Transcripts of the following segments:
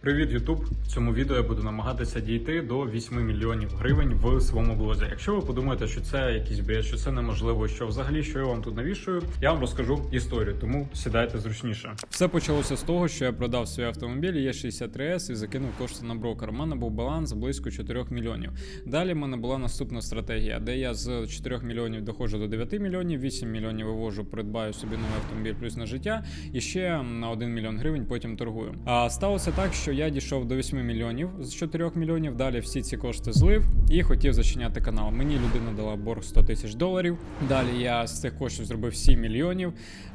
Привіт, Ютуб! В цьому відео я буду намагатися дійти до 8 мільйонів гривень в своєму блозі. Якщо ви подумаєте, що це якийсь бред, що це неможливо, що взагалі що я вам тут навішую, я вам розкажу історію, тому сідайте зручніше. Все почалося з того, що я продав свій автомобіль Є63С і закинув кошти на брокер. У мене був баланс близько 4 мільйонів. Далі в мене була наступна стратегія, де я з 4 мільйонів доходжу до 9 мільйонів, 8 мільйонів вивожу, придбаю собі новий автомобіль плюс на життя, і ще на 1 мільйон гривень потім торгую. А сталося так, що я дійшов до 8 мільйонів з 4 мільйонів. Далі всі ці кошти злив і хотів зачиняти канал. Мені людина дала борг 100 тисяч доларів. Далі я з цих коштів зробив 7 мільйонів.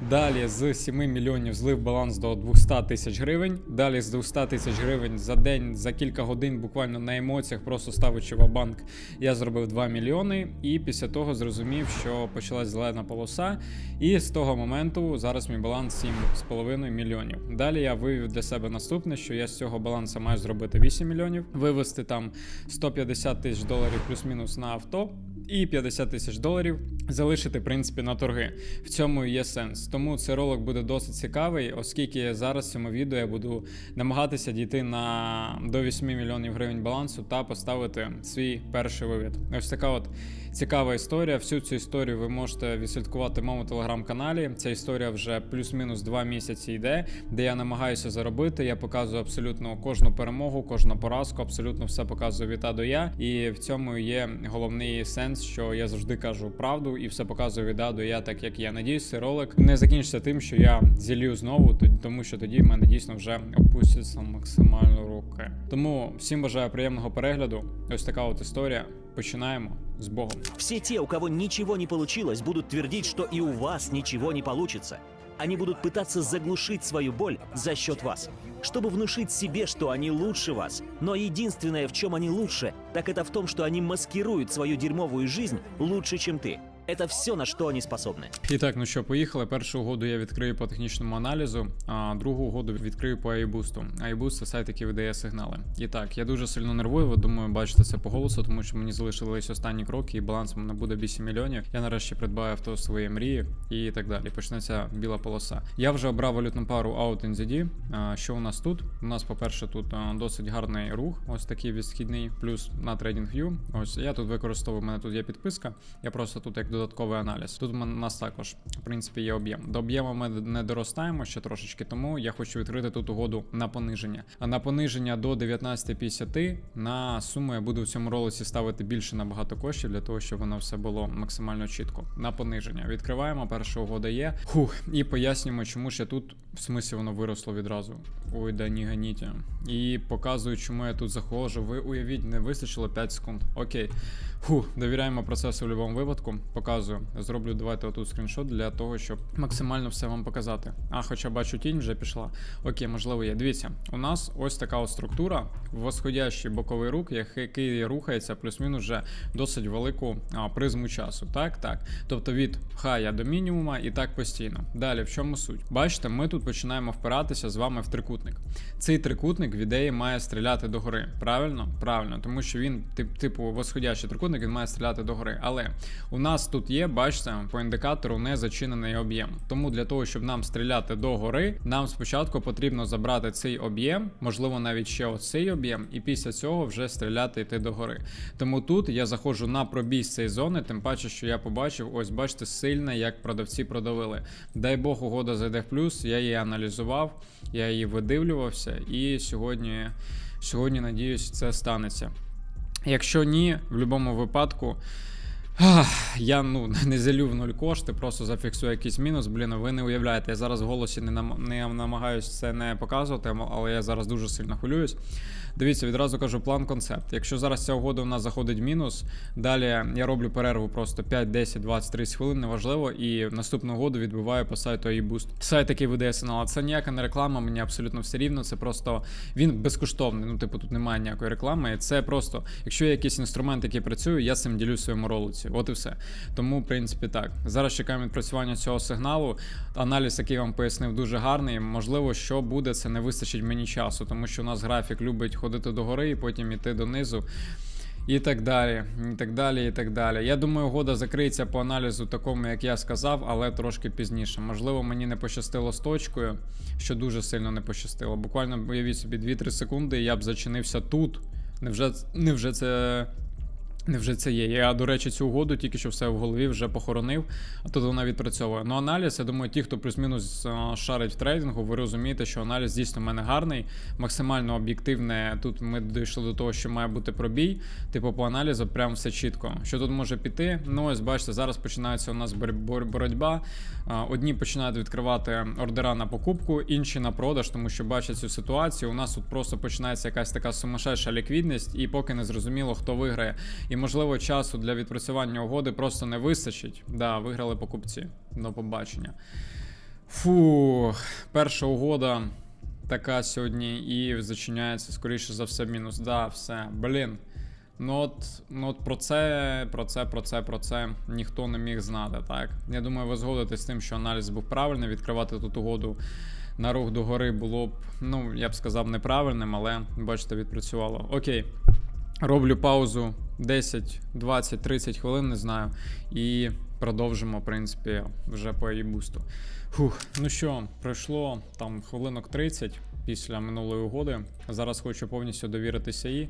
Далі з 7 мільйонів злив баланс до 200 тисяч гривень. Далі з 200 тисяч гривень за день, за кілька годин, буквально на емоціях, просто ставичи в банк, я зробив 2 мільйони. І після того зрозумів, що почалась зелена полоса. І з того моменту зараз мій баланс 7,5 мільйонів. Далі я вивів для себе наступне, що я з цього балансу маю зробити 8 мільйонів, вивести там 150 тисяч доларів плюс-мінус на авто. І 50 тисяч доларів залишити в принципі на торги. В цьому є сенс. Тому цей ролик буде досить цікавий, оскільки зараз в цьому відео я буду намагатися дійти на до 8 мільйонів гривень балансу та поставити свій перший вивід. Ось така от цікава історія. Всю цю історію ви можете відслідкувати в моєму телеграм-каналі. Ця історія вже плюс-мінус два місяці йде, де я намагаюся заробити. Я показую абсолютно кожну перемогу, кожну поразку, абсолютно все показую від А до Я. І в цьому є головний сенс, що я завжди кажу правду і все показую від А до Я, так як я надіюсь, цей ролик не закінчиться тим, що я зілью знову, тому що тоді в мене дійсно вже опустяться максимально руки. Тому всім бажаю приємного перегляду. Ось така от історія. Починаємо з Богом. Все те, у кого ничего не получилось, будут твердить, что и у вас ничего не получится. Они будут пытаться заглушить свою боль за счет вас, чтобы внушить себе, что они лучше вас. Но единственное, в чем они лучше, так это в том, что они маскируют свою дерьмовую жизнь лучше, чем ты. Это все, на что они способны. І так, ну що, поїхали. Першу угоду я відкрию по технічному аналізу, а другу угоду відкрию по iBoost. iBoost – це сайт, який видає сигнали. І так, я дуже сильно нервую, думаю, бачите це по голосу, тому що мені залишились останні кроки, і баланс у мене буде 8 мільйонів. Я нарешті придбаю авто своєї мрії і так далі. Почнеться біла полоса. Я вже обрав валютну пару Out NZD. А, Що у нас тут? У нас, по-перше, тут досить гарний рух, ось такий відсхідний, плюс на TradingView. Ось я тут використовую, у мене тут є підписка. Я просто тут як додатковий аналіз. Тут у нас також, в принципі, є об'єм. До об'єму ми не доростаємо ще трошечки, тому я хочу відкрити тут угоду на пониження. А на пониження до 19.50 на суму я буду в цьому ролиці ставити більше набагато коштів для того, щоб воно все було максимально чітко. На пониження. Відкриваємо, перша угода є. Хух, і пояснюємо, чому я тут, в смислі воно виросло відразу. Ой, да ні ганіті. І показую, чому я тут заходжу. Ви уявіть, не вистачило 5 секунд. Окей. Фу, довіряємо процесу в будь-якому випадку. Показую. Зроблю давайте отут скріншот для того, щоб максимально все вам показати. А, хоча бачу тінь вже пішла. Окей, можливо, є. Дивіться, у нас ось така от структура, восходящий боковий рух, який рухається плюс-мінус вже досить велику а, призму часу. Так, так. Тобто від хая до мінімума і так постійно. Далі, в чому суть? Бачите, ми тут починаємо впиратися з вами в трикутник. Цей трикутник в ідеї має стріляти догори. Правильно? Правильно, тому що він, тип, типу, восходящий трикутник, він має стріляти догори. Але у нас тут є, бачите, по індикатору не зачинений об'єм. Тому для того, щоб нам стріляти догори, нам спочатку потрібно забрати цей об'єм, можливо, навіть ще оцей об'єм, і після цього вже стріляти йти догори. Тому тут я заходжу на пробій з цієї зони, тим паче, що я побачив, ось бачите, сильно, як продавці продавили. Дай Бог, угода зайде в плюс, я її аналізував, я її видивлювався, і сьогодні, сьогодні, надіюсь, це станеться. Якщо ні, в будь-якому випадку. Я ну не залю в нуль кошти, просто зафіксую якийсь мінус. Блін, ви не уявляєте, я зараз в голосі не, нам, не намагаюся це не показувати, але я зараз дуже сильно хвилююсь. Дивіться, відразу кажу план концепт. Якщо зараз ця угода у нас заходить в мінус, далі я роблю перерву просто 5, 10, 20, 30 хвилин, неважливо, і наступну угоду відбиваю по сайту iBoost. Сайт, який видає сигнал, це ніяка не реклама, мені абсолютно все рівно. Це просто він безкоштовний. Ну, типу, тут немає ніякої реклами. Це просто, якщо є якийсь інструмент, який працює, я цим ділюсь в своєму ролиці. От і все. Тому, в принципі, так. Зараз чекаємо відпрацювання цього сигналу. Аналіз, який вам пояснив, дуже гарний. Можливо, що буде, це не вистачить мені часу, тому що у нас графік любить ходити догори і потім іти донизу. І так далі, і так далі, і так далі. Я думаю, угода закриється по аналізу такому, як я сказав, але трошки пізніше. Можливо, мені не пощастило з точкою, що дуже сильно не пощастило. Буквально уявіть собі 2-3 секунди, і я б зачинився тут. Невже, невже це. Невже це є? Я, до речі, цю угоду тільки що все в голові вже похоронив, а тут вона відпрацьовує. Ну, аналіз, я думаю, ті, хто плюс-мінус шарить в трейдингу, ви розумієте, що аналіз дійсно в мене гарний, максимально об'єктивне. Тут ми дійшли до того, що має бути пробій. Типу, по аналізу прям все чітко. Що тут може піти? Ну, ось бачите, зараз починається у нас бор- бор- боротьба. Одні починають відкривати ордера на покупку, інші на продаж, тому що бачать цю ситуацію. У нас тут просто починається якась така сумасшедша ліквідність, і поки не зрозуміло, хто виграє. І можливо, часу для відпрацювання угоди просто не вистачить. Да, виграли покупці. До побачення. Фу, перша угода така сьогодні і зачиняється, скоріше за все, мінус. Да, все. Блін. Ну от, ну от про це, про це, про це, про це ніхто не міг знати, так? Я думаю, ви згодитесь з тим, що аналіз був правильний. Відкривати тут угоду на рух догори було б, ну, я б сказав, неправильним, але бачите, відпрацювало. Окей. Роблю паузу 10, 20, 30 хвилин, не знаю. І продовжимо, в принципі, вже по e-бусту. Фух, ну що, пройшло там хвилинок 30 після минулої угоди. Зараз хочу повністю довіритися їй.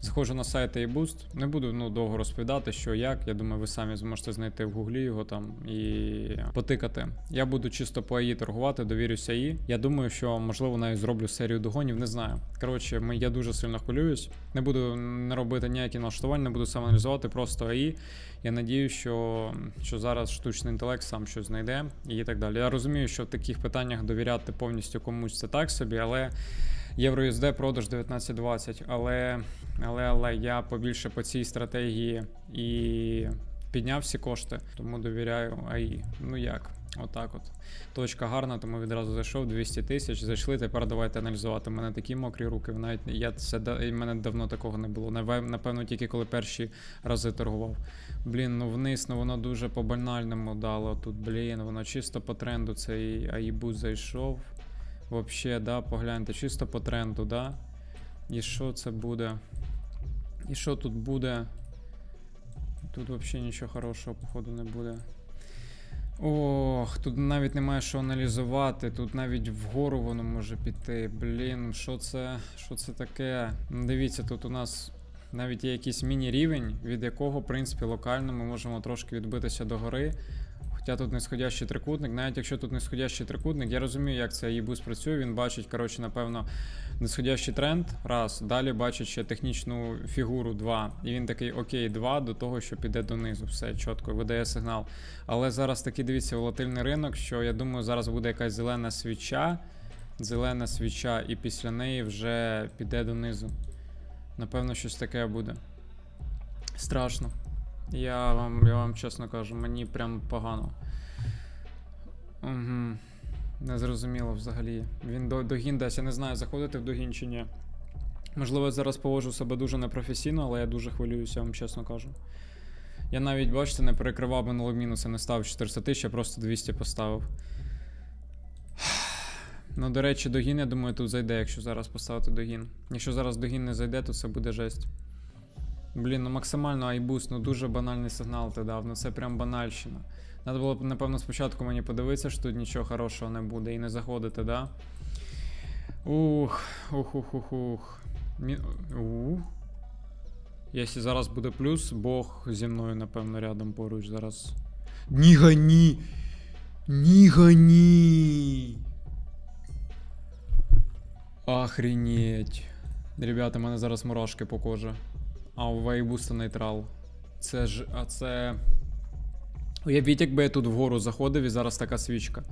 Заходжу на сайт iBoost. Не буду ну, довго розповідати, що як. Я думаю, ви самі зможете знайти в гуглі його там і потикати. Я буду чисто по АІ торгувати, довірюся їй. Я думаю, що можливо навіть зроблю серію догонів, не знаю. Коротше, ми, я дуже сильно хвилююсь. Не буду не робити ніякі налаштування, не буду сам аналізувати, просто АІ. Я надію, що, що зараз штучний інтелект сам щось знайде і так далі. Я розумію, що в таких питаннях довіряти повністю комусь це так собі, але. Євро продаж 1920, але, але, але я побільше по цій стратегії і підняв всі кошти, тому довіряю АІ. Ну як? Отак от. Точка гарна, тому відразу зайшов 200 тисяч. Зайшли. Тепер давайте аналізувати. У мене такі мокрі руки. Навіть я це мене давно такого не було. Напевно, тільки коли перші рази торгував. Блін, ну вниз, ну воно дуже по банальному дало. Тут, блін, воно чисто по тренду цей АІБУ зайшов. Вообще, да, погляньте, чисто по тренду, да? І що це буде? І що тут буде? Тут взагалі нічого хорошого, походу, не буде. Ох, тут навіть немає що аналізувати, тут навіть вгору воно може піти. Блін, що це? Що це таке? Ну, Дивіться, тут у нас навіть є якийсь міні-рівень, від якого, в принципі, локально ми можемо трошки відбитися до гори. Хоча тут нисходящий трикутник, навіть якщо тут нисходящий трикутник, я розумію, як це їбус працює. Він бачить, коротше, напевно, нисходящий тренд, раз, далі бачить ще технічну фігуру 2. І він такий, окей, 2 до того, що піде донизу. Все чітко, видає сигнал. Але зараз такий дивіться волатильний ринок, що я думаю, зараз буде якась зелена свіча. Зелена свіча, і після неї вже піде донизу. Напевно, щось таке буде. Страшно. Я вам, я вам чесно кажу, мені прям погано. Угу. Незрозуміло взагалі. Він до, догін дасть, я не знаю, заходити в догін чи ні. Можливо, я зараз поводжу себе дуже непрофесійно, але я дуже хвилююся, я вам чесно кажу. Я навіть, бачите, не перекривав минулого мінуса, не ставив 400 тисяч, я просто 200 поставив. Ну, до речі, догін, я думаю, тут зайде, якщо зараз поставити догін. Якщо зараз догін не зайде, то це буде жесть. Блін, ну максимально айбуст, ну дуже банальний сигнал ти дав, ну це прям банальщина. Надо було б, напевно, спочатку мені подивитися, що тут нічого хорошого не буде і не заходити, да? Ух, ух, ух, ух, ух. Мі... Ух. Якщо зараз буде плюс, Бог зі мною, напевно, рядом поруч зараз. Ні гані! Ні гані! Охренеть. Ребята, у мене зараз мурашки по кожі. А у Вайбуста нейтрал. Це ж. А це. Уявіть, якби я тут вгору заходив і зараз така свічка.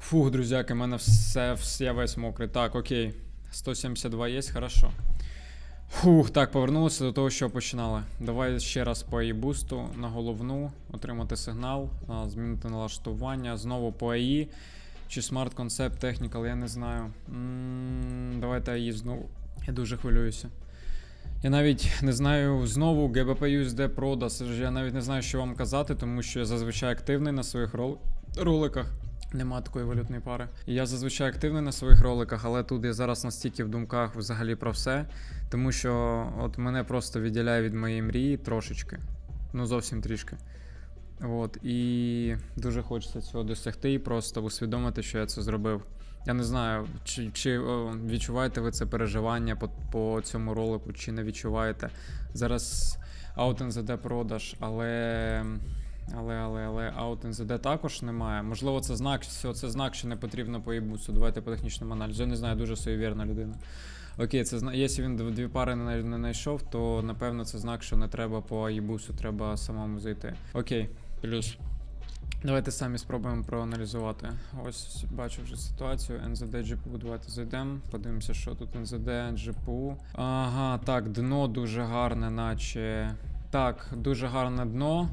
Фух, друзяки, в мене все, все я весь мокрий. Так, окей. 172 є, хорошо. Фух, так, повернулося до того, що починали. Давай ще раз по АІ бусту на головну, отримати сигнал, змінити налаштування. Знову по АІ. Чи Smart Concept Technical, я не знаю. м давайте АІ знову. Я дуже хвилююся. Я навіть не знаю знову GBP USD Продас. Я навіть не знаю, що вам казати, тому що я зазвичай активний на своїх рол- роликах. Нема такої валютної пари. Я зазвичай активний на своїх роликах, але тут я зараз настільки в думках взагалі про все. Тому що от мене просто відділяє від моєї мрії трошечки. Ну зовсім трішки. От, і дуже хочеться цього досягти і просто усвідомити, що я це зробив. Я не знаю, чи, чи о, відчуваєте ви це переживання по, по цьому ролику, чи не відчуваєте. Зараз Out NZD продаж, але. Але, але, але NZD також немає. Можливо, це знак, що це знак, що не потрібно по ібусу. Давайте по технічному аналізу. Я не знаю, дуже суєвірна людина. Окей, це зна... якщо він дв- дві пари не знайшов, то напевно це знак, що не треба по ібусу, треба самому зайти. Окей, плюс. Давайте самі спробуємо проаналізувати. Ось бачу вже ситуацію. NZD GPU, давайте зайдемо. Подивимося, що тут NZD GPU. Ага, так, дно дуже гарне, наче. Так, дуже гарне дно.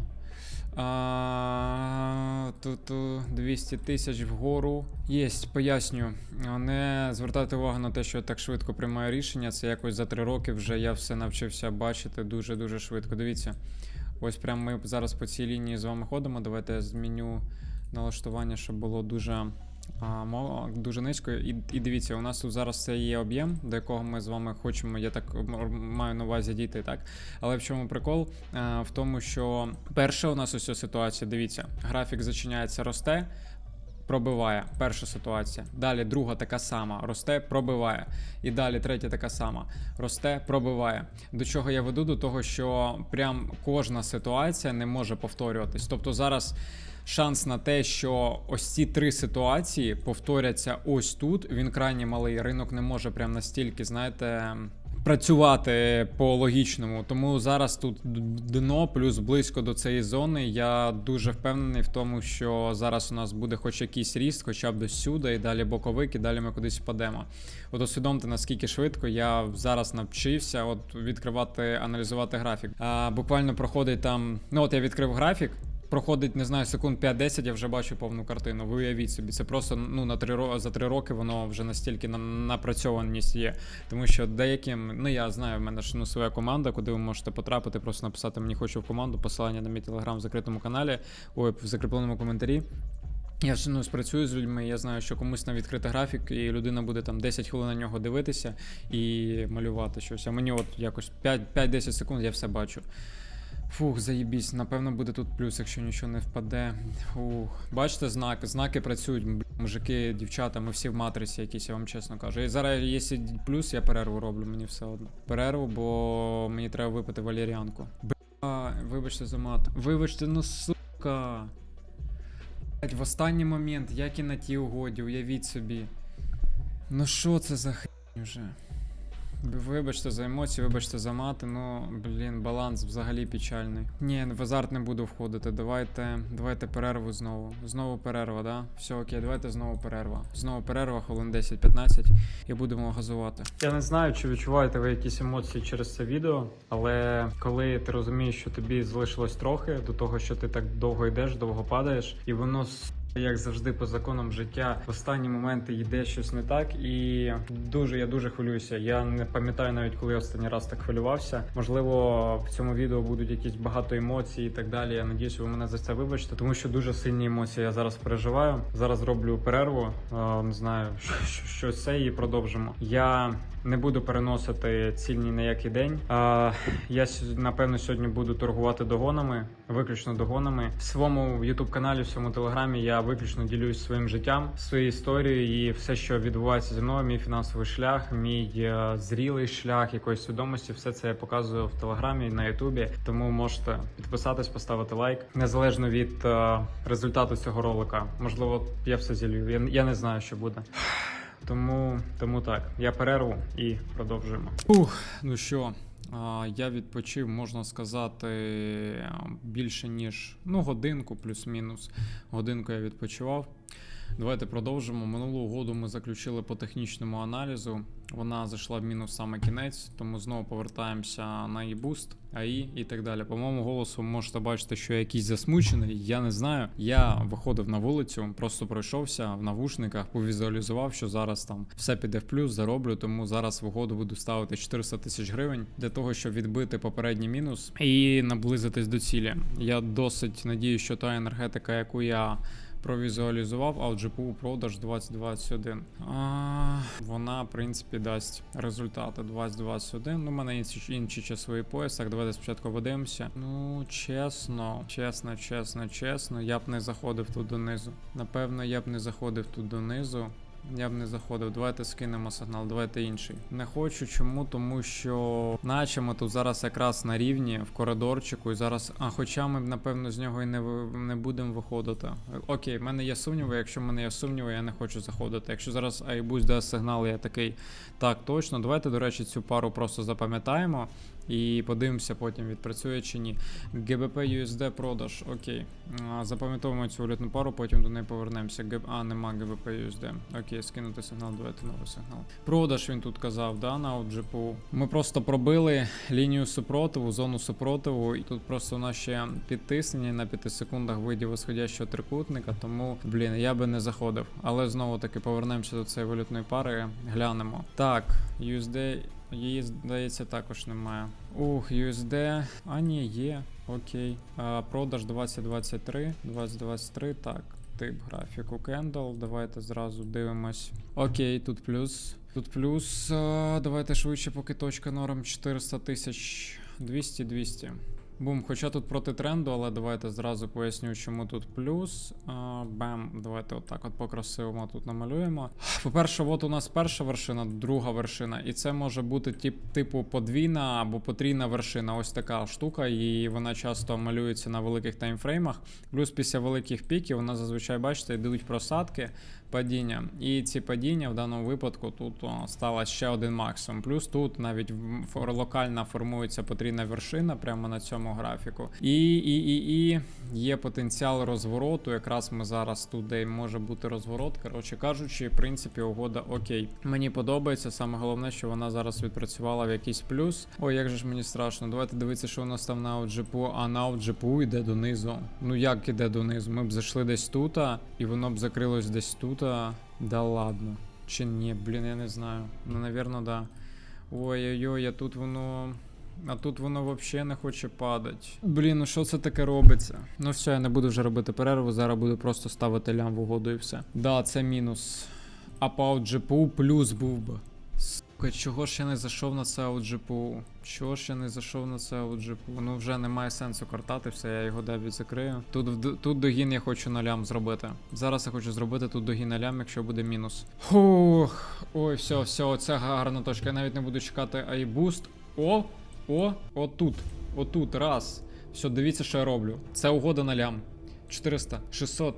Тут 200 тисяч вгору. Єсть, поясню. Не звертайте увагу на те, що я так швидко приймаю рішення. Це якось за три роки вже я все навчився бачити дуже-дуже швидко. Дивіться. Ось прямо ми зараз по цій лінії з вами ходимо. Давайте я зміню налаштування, щоб було дуже, а, дуже низько. І, і дивіться, у нас тут зараз це є об'єм, до якого ми з вами хочемо, я так маю на увазі дійти, так? Але в чому прикол? А, в тому, що перша у нас ось ця ситуація, дивіться, графік зачиняється, росте. Пробиває перша ситуація. Далі друга така сама, росте, пробиває. І далі третя така сама, росте, пробиває. До чого я веду? До того, що прям кожна ситуація не може повторюватись. Тобто зараз шанс на те, що ось ці три ситуації повторяться ось тут. Він крайні малий. Ринок не може прям настільки, знаєте. Працювати по логічному, тому зараз тут дно плюс близько до цієї зони. Я дуже впевнений в тому, що зараз у нас буде хоч якийсь ріст, хоча б до сюди, і далі боковик, і далі ми кудись впадемо. От усвідомте, наскільки швидко я зараз навчився от відкривати, аналізувати графік. А, буквально проходить там. Ну от я відкрив графік. Проходить, не знаю, секунд 5-10, я вже бачу повну картину. Ви уявіть собі, це просто ну на три за три роки воно вже настільки на- напрацьованість є. Тому що деяким, ну я знаю, в мене ж ну своя команда, куди ви можете потрапити, просто написати мені хочу в команду, посилання на мій телеграм в закритому каналі, ой, в закріпленому коментарі. Я ж ну спрацюю з людьми, я знаю, що комусь на відкритий графік, і людина буде там 10 хвилин на нього дивитися і малювати щось. А мені от якось 5 5-10 секунд я все бачу. Фух, заєбісь, напевно, буде тут плюс, якщо нічого не впаде. Фух. Бачите, знак, знаки працюють, бл- мужики, дівчата, ми всі в матриці якісь, я вам чесно кажу. І зараз, якщо плюс, я перерву роблю, мені все одно. Перерву, бо мені треба випити валеріанку. Бля, вибачте за мат. Вибачте, ну сука. Блять, в останній момент, як і на тій угоді, уявіть собі. Ну що це за хрень вже? Вибачте за емоції, вибачте за мати, ну блін, баланс взагалі печальний. Ні, в азарт не буду входити. Давайте, давайте перерву знову. Знову перерва, да? Все окей, давайте знову перерва. Знову перерва, хвилин 10-15 і будемо газувати. Я не знаю, чи відчуваєте ви якісь емоції через це відео, але коли ти розумієш, що тобі залишилось трохи до того, що ти так довго йдеш, довго падаєш, і воно як завжди, по законам життя, в останні моменти йде щось не так, і дуже я дуже хвилююся. Я не пам'ятаю навіть, коли я останній раз так хвилювався. Можливо, в цьому відео будуть якісь багато емоцій і так далі. Я надіюсь, ви мене за це вибачите, тому що дуже сильні емоції я зараз переживаю. Зараз роблю перерву. е, Не знаю, що, що це і продовжимо. Я не буду переносити цільний на який день. А, я напевно сьогодні буду торгувати догонами, виключно догонами. В своєму youtube каналі, в своєму телеграмі я виключно ділюсь своїм життям, своєю історією і все, що відбувається зі мною, мій фінансовий шлях, мій е, зрілий шлях якоїсь свідомості. Все це я показую в телеграмі на ютубі. Тому можете підписатись, поставити лайк незалежно від е, результату цього ролика. Можливо, я все зілью. Я, я не знаю, що буде. Тому, тому так, я перерву і продовжуємо. Ух, ну що, я відпочив, можна сказати, більше ніж ну, годинку, плюс-мінус. Годинку я відпочивав. Давайте продовжимо. Минулу угоду ми заключили по технічному аналізу. Вона зайшла в мінус саме кінець, тому знову повертаємося на e-boost, AI і так далі. По моєму голосу можете бачити, що я якийсь засмучений. Я не знаю. Я виходив на вулицю, просто пройшовся в навушниках, повізуалізував, що зараз там все піде в плюс, зароблю. Тому зараз в угоду буду ставити 400 тисяч гривень для того, щоб відбити попередній мінус і наблизитись до цілі. Я досить надію, що та енергетика, яку я провізуалізував, а от GPU продаж 2021. А, вона, в принципі, дасть результати 2021. Ну, у мене інші, інші часові пояс. Так, давайте спочатку подивимося. Ну, чесно, чесно, чесно, чесно, я б не заходив тут донизу. Напевно, я б не заходив тут донизу. Я б не заходив. Давайте скинемо сигнал, давайте інший. Не хочу. Чому? Тому що наче ми тут зараз якраз на рівні в коридорчику, і зараз. А хоча ми б, напевно, з нього і не, не будемо виходити. Окей, в мене є сумніви. Якщо в мене є сумніви, я не хочу заходити. Якщо зараз Айбусь дасть сигнал, я такий. Так, точно. Давайте, до речі, цю пару просто запам'ятаємо. І подивимося потім, відпрацює чи ні. ГБП USD продаж. Окей. Запам'ятовуємо цю валютну пару, потім до неї повернемося. Г... А, нема ГБП USD. Окей, скинути сигнал, давайте новий сигнал. Продаж він тут казав, да, на OutGPU. Ми просто пробили лінію супротиву, зону супротиву, і тут просто у нас ще підтиснення на 5 секундах видів висходящого трикутника, тому, блін, я би не заходив. Але знову таки повернемося до цієї валютної пари, глянемо. Так, USD Її, здається, також немає. Ух, USD. А, ні, є. Окей. А, продаж 2023. 2023. Так. Тип графіку Candle. Давайте зразу дивимось. Окей, тут плюс. Тут плюс. Давайте швидше, поки точка норм 400 тисяч. 200 200. Бум, хоча тут проти тренду, але давайте зразу поясню, чому тут плюс. Бем, давайте отак от по-красивому тут намалюємо. По-перше, от у нас перша вершина, друга вершина, і це може бути тип, типу подвійна або потрійна вершина. Ось така штука, і вона часто малюється на великих таймфреймах. Плюс після великих піків вона зазвичай, бачите, йдуть просадки, падіння. І ці падіння в даному випадку тут о, стало ще один максимум. Плюс тут навіть локально формується потрійна вершина прямо на цьому графіку. І, і, і, і є потенціал розвороту. Якраз ми зараз тут, де може бути розворот. Коротше кажучи, в принципі, угода окей. Мені подобається. Саме головне, що вона зараз відпрацювала в якийсь плюс. Ой, як же ж мені страшно. Давайте дивитися, що у нас там на OutGPU, а на OutGPU йде донизу. Ну як іде донизу? Ми б зайшли десь тут, і воно б закрилось десь тут. Да ладно. Чи ні, блін, я не знаю. Ну, навірно, да. Ой-ой-ой, а тут воно. А тут воно взагалі не хоче падати. Блін, ну що це таке робиться? Ну все, я не буду вже робити перерву, зараз буду просто ставити лям в угоду і все. Да, це мінус. А по GPU плюс був би. Чого ж я не зайшов на це GPU? Чого ж я не зайшов на це GPU? Ну вже немає сенсу картати, все, я його дебіт закрию. Тут, тут догін я хочу на лям зробити. Зараз я хочу зробити тут догін на лям, якщо буде мінус. Фух. Ой, все, все, оце гарна точка. Я навіть не буду чекати iBoost. О! О! Отут. Отут. Раз. Все, дивіться, що я роблю. Це угода на лям. 400, 600,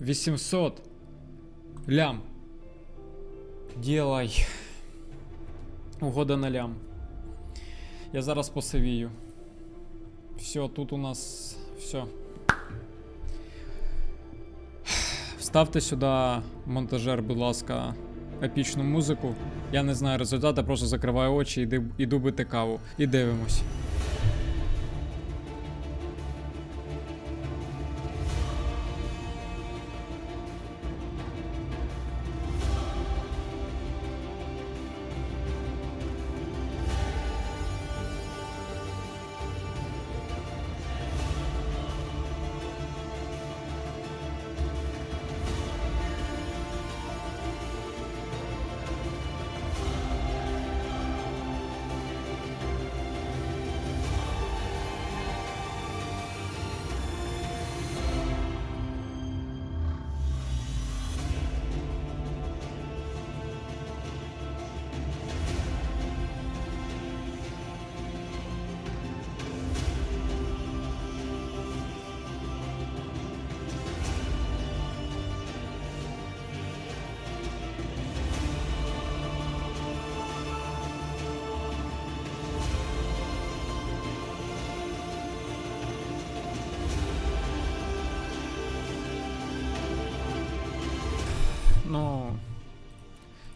800. Лям. Ділай. Угода на лям. Я зараз посивію. Все, тут у нас все. Вставте сюди, монтажер, будь ласка, епічну музику. Я не знаю результату, просто закриваю очі, іду бити каву. І дивимось.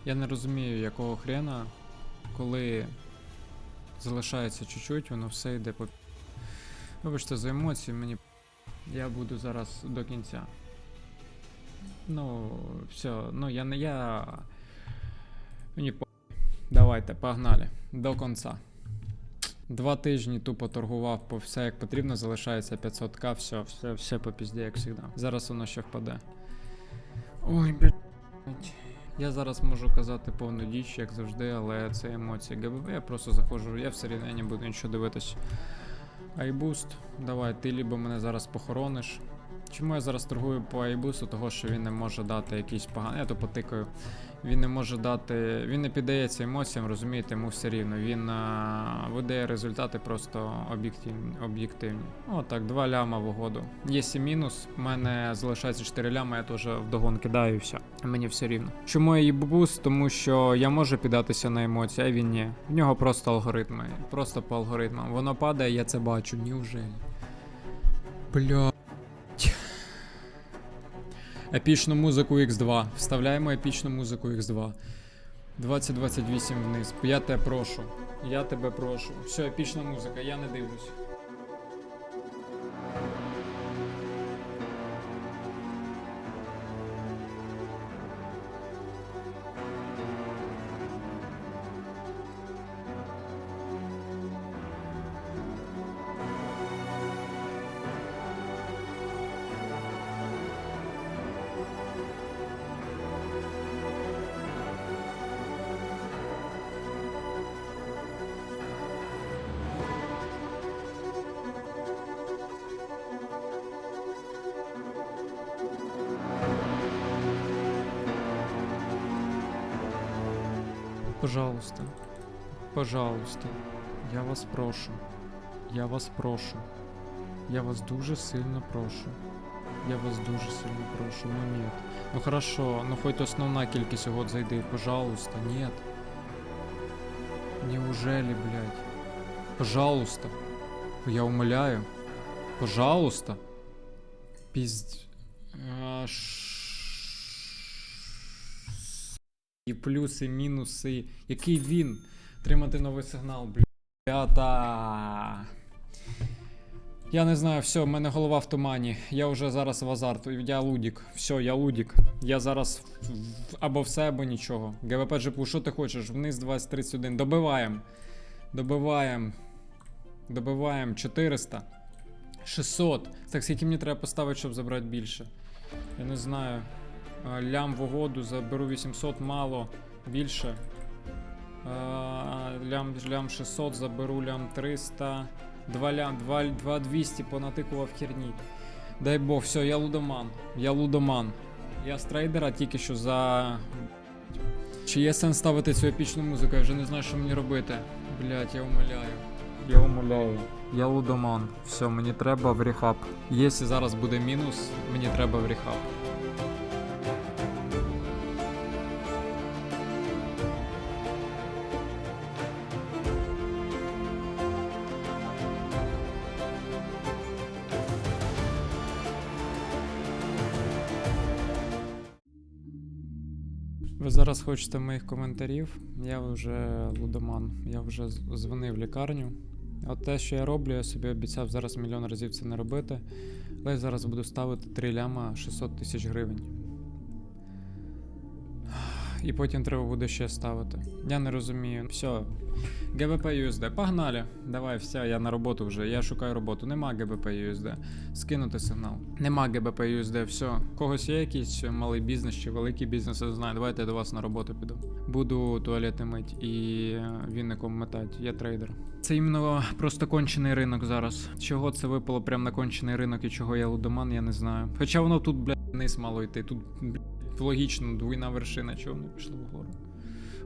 Я не розумію, якого хрена, коли залишається чуть-чуть, воно все йде по. Вибачте за емоції, мені. Я буду зараз до кінця. Ну, все, ну я не я. Мені по. Давайте, погнали. До кінця. Два тижні тупо торгував по все як потрібно, залишається 500к, все, все, все по пізді, як завжди. Зараз воно ще впаде. Ой, блядь. Я зараз можу казати повну діч, як завжди, але це емоції. ГББ я просто заходжу, я все рівно не буду нічого дивитись. Айбуст, давай, ти лібо мене зараз похорониш. Чому я зараз торгую по айбусу? Того, що він не може дати якийсь поганий. Я то потикаю. Він не може дати. Він не піддається емоціям, розумієте, йому все рівно. Він а, видає результати просто об'єктивні. об'єктивні. О, так, 2 ляма в угоду. Є сі мінус, у мене залишається 4 ляма, я теж вдогон кидаю і все. Мені все рівно. Чому я? Тому що я можу піддатися на емоції, а він ні. В нього просто алгоритми. Просто по алгоритмам. Воно падає, я це бачу. Неужели? Бля. Епічну музику X2. Вставляємо епічну музику X2. 2028 вниз. Я тебе прошу. Я тебе прошу. Все, епічна музика, я не дивлюсь. Пожалуйста. Пожалуйста. Я вас прошу. Я вас прошу. Я вас дуже сильно прошу. Я вас дуже сильно прошу. Ну нет. Ну хорошо, ну хоть основна кількість угод зайди, пожалуйста, нет. Неужели, блядь? Пожалуйста. Я умоляю. Пожалуйста. Пизд... І плюси, мінуси. Який він? Тримати новий сигнал, блядь. Я не знаю, все, в мене голова в тумані. Я вже зараз в азарту. Я лудік. Все, я лудік. Я зараз або все, або нічого. ГВП ЖПУ, що ти хочеш? Вниз 2031. Добиваємо. Добиваємо. Добиваємо 400. 600. Так скільки мені треба поставити, щоб забрати більше? Я не знаю. А, Лям в угоду, заберу 800 мало, більше. А, Лям, лям 600, заберу лям 300. 2 лям, 2, 2 200 понатикував херні. Дай Бог, все, я лудоман. Я лудоман. Я з трейдера тільки що за. Чи є сенс ставити цю епічну музику? Я вже не знаю, що мені робити. Блять, я умоляю. Я умоляю. Я лудоман. Все, мені треба в рехаб. Якщо зараз буде мінус, мені треба в рехаб. Хочете моїх коментарів. Я вже лудоман. Я вже дзвонив в лікарню. От те, що я роблю, я собі обіцяв зараз мільйон разів це не робити. Але я зараз буду ставити 3 ляма 600 тисяч гривень. І потім треба буде ще ставити. Я не розумію. Все. ГБП USD. Погнали. Давай, все, я на роботу вже. Я шукаю роботу. Нема ГБП USD. Скинути сигнал. Нема ГБП USD, все. Когось є якийсь малий бізнес чи великий бізнес, я знаю. Давайте я до вас на роботу піду. Буду туалети мить і вінником метати. Я трейдер. Це іменно просто кончений ринок зараз. Чого це випало прямо на кончений ринок і чого я лудоман, я не знаю. Хоча воно тут, блядь, вниз мало йти. Тут, блядь, логічно, двійна вершина, чого не пішло вгору.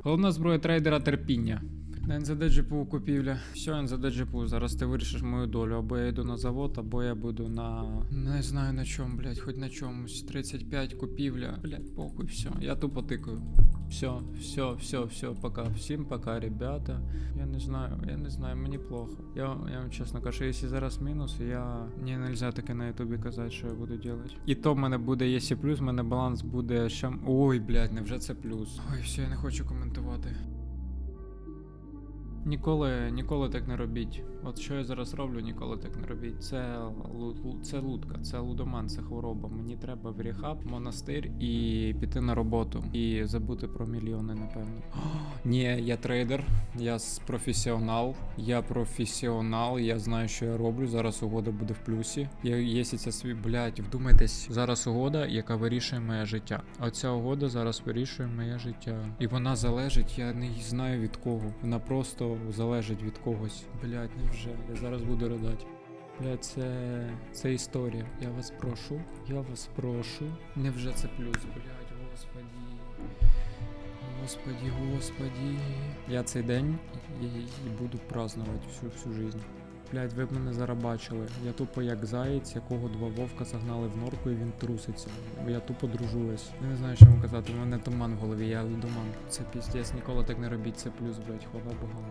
Головна зброя трейдера терпіння. На НЗД ГПУ купівля. Все, НЗД ГПУ, зараз ти вирішиш мою долю. Або я йду на завод, або я буду на. Не знаю на чому, блядь, хоч на чомусь. 35 купівля. Блядь, похуй, все. Я тупо тикаю. Все, все, все, все, пока. Всім пока, ребята. Я не знаю, я не знаю, мені плохо. Я, я вам чесно кажу, якщо зараз мінус, я. Мені нельзя таке на ютубі казати, що я буду робити. І то в мене буде, якщо плюс, в мене баланс буде ще. Ой, блядь, невже це плюс? Ой, все, я не хочу коментувати. Ніколи, ніколи так не робіть. От що я зараз роблю, ніколи так не робіть. Це, це лутка, це лудоман, це хвороба. Мені треба в рехаб, монастир і піти на роботу. І забути про мільйони, напевно. О, ні, я трейдер, я професіонал. Я професіонал, я знаю, що я роблю. Зараз угода буде в плюсі. Я є це свій, блядь, вдумайтесь. Зараз угода, яка вирішує моє життя. А ця угода зараз вирішує моє життя. І вона залежить, я не знаю від кого. Вона просто залежить від когось. Блядь, невже? Я зараз буду ридати. Блядь, це, це історія. Я вас прошу, я вас прошу. Невже це плюс, блядь, господі. Господі, господі. Я цей день і, і буду празднувати всю всю жизнь. Блядь, ви б мене зарабачили. Я тупо як заєць, якого два вовка загнали в норку і він труситься. Я тупо дружуюсь. Я не знаю, що вам казати. У мене туман в голові, я лудоман. Це піздець, ніколи так не робіть, це плюс, блядь, хвала богам.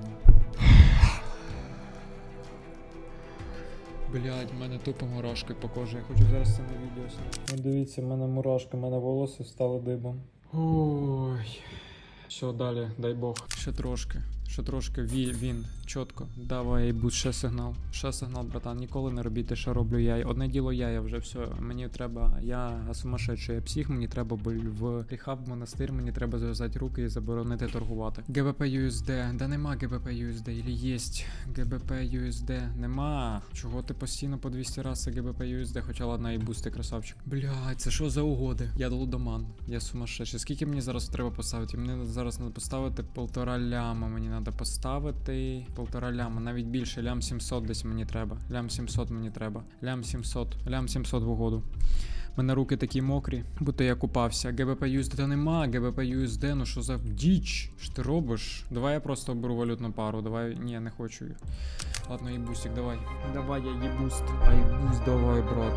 Блядь, в мене тупо мурашки по кожі. Я хочу зараз це на відео зняти. Ну, дивіться, в мене мурашки, в мене волоси стали дибом. Ой. Все, далі, дай Бог. Ще трошки. Ще трошки Ві, він, чітко. Давай, будь ще сигнал. Ще сигнал, братан. Ніколи не робіть що роблю я. Одне діло я, я вже все. Мені треба. Я сумасшедший, я псих, мені треба в рехаб, в монастир, мені треба зав'язати руки і заборонити торгувати. ГБП USD. Да нема ГБП USD, или єсть. ГБП USD. Нема. Чого ти постійно по 200 раз це ГБП USD, хоча ладно, і бусти, красавчик. Блядь, це що за угоди? Я лудоман. Я сумасшедший. Скільки мені зараз треба поставити? Мені зараз треба поставити полтора ляма. Мені треба поставити полтора ляма, навіть більше. Лям 700 десь мені треба. Лям 700 мені треба. Лям 700. Лям 700 в угоду. У мене руки такі мокрі, будто я купався. ГБП USD нема, ГБП USD, ну що за діч? Що ти робиш? Давай я просто беру валютну пару. Давай. Ні, не хочу. Ладно, їбустик, давай. Давай, я їбуст. А їбуст, давай, брат.